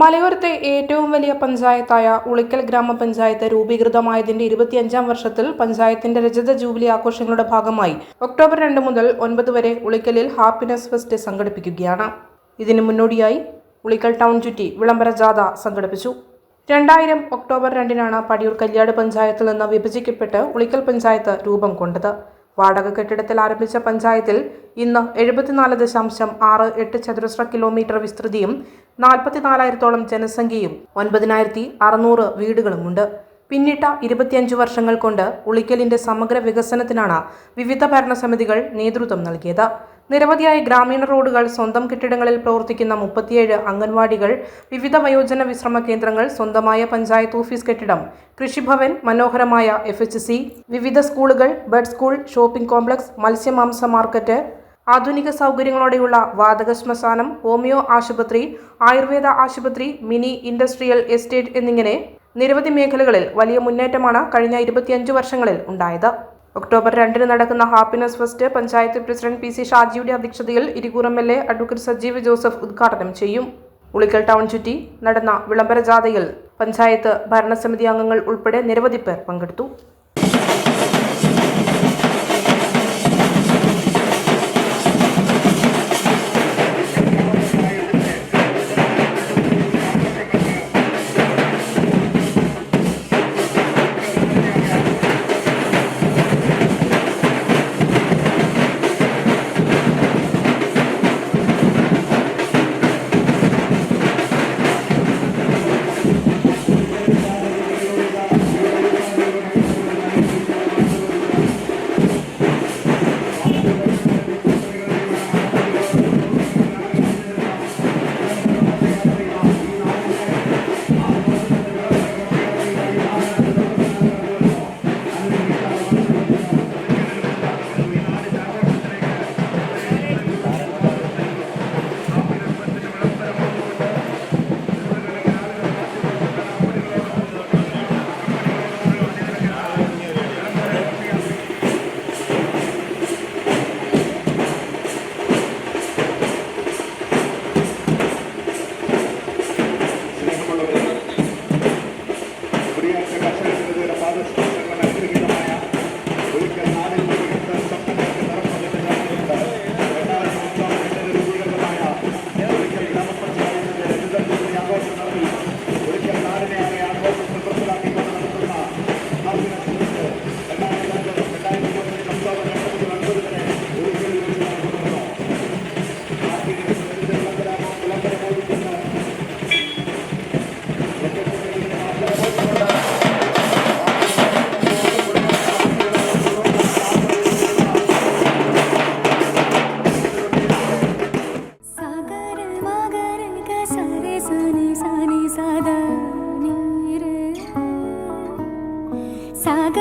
മലയോരത്തെ ഏറ്റവും വലിയ പഞ്ചായത്തായ ഉളിക്കൽ ഗ്രാമപഞ്ചായത്ത് രൂപീകൃതമായതിന്റെ ഇരുപത്തിയഞ്ചാം വർഷത്തിൽ പഞ്ചായത്തിന്റെ രജത ജൂബിലി ആഘോഷങ്ങളുടെ ഭാഗമായി ഒക്ടോബർ രണ്ട് മുതൽ ഒൻപത് വരെ ഉളിക്കലിൽ ഹാപ്പിനെസ് ഫെസ്റ്റ് സംഘടിപ്പിക്കുകയാണ്. ഇതിനു മുന്നോടിയായി ഉളിക്കൽ ടൗൺ ചുറ്റി വിളംബര ജാഥ സംഘടിപ്പിച്ചു. രണ്ടായിരം ഒക്ടോബർ രണ്ടിനാണ് പടിയൂർ കല്യാട് പഞ്ചായത്തിൽ നിന്ന് വിഭജിക്കപ്പെട്ട് ഉളിക്കൽ പഞ്ചായത്ത് രൂപം കൊണ്ടത്. വാടക കെട്ടിടത്തിൽ ആരംഭിച്ച പഞ്ചായത്തിൽ ഇന്ന് എഴുപത്തിനാല് ദശാംശം ആറ് എട്ട് ചതുരശ്ര കിലോമീറ്റർ വിസ്തൃതിയും നാൽപ്പത്തിനാലായിരത്തോളം ജനസംഖ്യയും ഒൻപതിനായിരത്തി അറുന്നൂറ് വീടുകളുമുണ്ട്. പിന്നിട്ട ഇരുപത്തിയഞ്ച് വർഷങ്ങൾ കൊണ്ട് ഉളിക്കലിന്റെ സമഗ്ര വികസനത്തിനാണ് വിവിധ ഭരണസമിതികൾ നേതൃത്വം നൽകിയത്. നിരവധിയായ ഗ്രാമീണ റോഡുകൾ സ്വന്തം കെട്ടിടങ്ങളിൽ പ്രവർത്തിക്കുന്ന മുപ്പത്തിയേഴ് അംഗൻവാടികൾ വിവിധ വയോജന വിശ്രമ കേന്ദ്രങ്ങൾ സ്വന്തമായ പഞ്ചായത്ത് ഓഫീസ് കെട്ടിടം കൃഷിഭവൻ മനോഹരമായ എഫ് വിവിധ സ്കൂളുകൾ ബഡ് സ്കൂൾ ഷോപ്പിംഗ് കോംപ്ലക്സ് മത്സ്യമാംസ മാർക്കറ്റ് ആധുനിക സൗകര്യങ്ങളോടെയുള്ള വാതക ശ്മശാനം ഹോമിയോ ആശുപത്രി ആയുർവേദ ആശുപത്രി മിനി ഇൻഡസ്ട്രിയൽ എസ്റ്റേറ്റ് എന്നിങ്ങനെ നിരവധി മേഖലകളിൽ വലിയ മുന്നേറ്റമാണ് കഴിഞ്ഞ ഇരുപത്തിയഞ്ച് വർഷങ്ങളിൽ ഉണ്ടായത്. ഒക്ടോബർ രണ്ടിന് നടക്കുന്ന happiness fest panchayat president P C ഷാജിയുടെ അധ്യക്ഷതയിൽ Irikkur L A advocate Sajeev Joseph ഉദ്ഘാടനം ചെയ്യും. ഉളിക്കൽ ടൗൺ ചുറ്റി നടന്ന വിളംബര ജാഥയിൽ പഞ്ചായത്ത് ഭരണസമിതി അംഗങ്ങൾ ഉൾപ്പെടെ നിരവധി പേർ പങ്കെടുത്തു.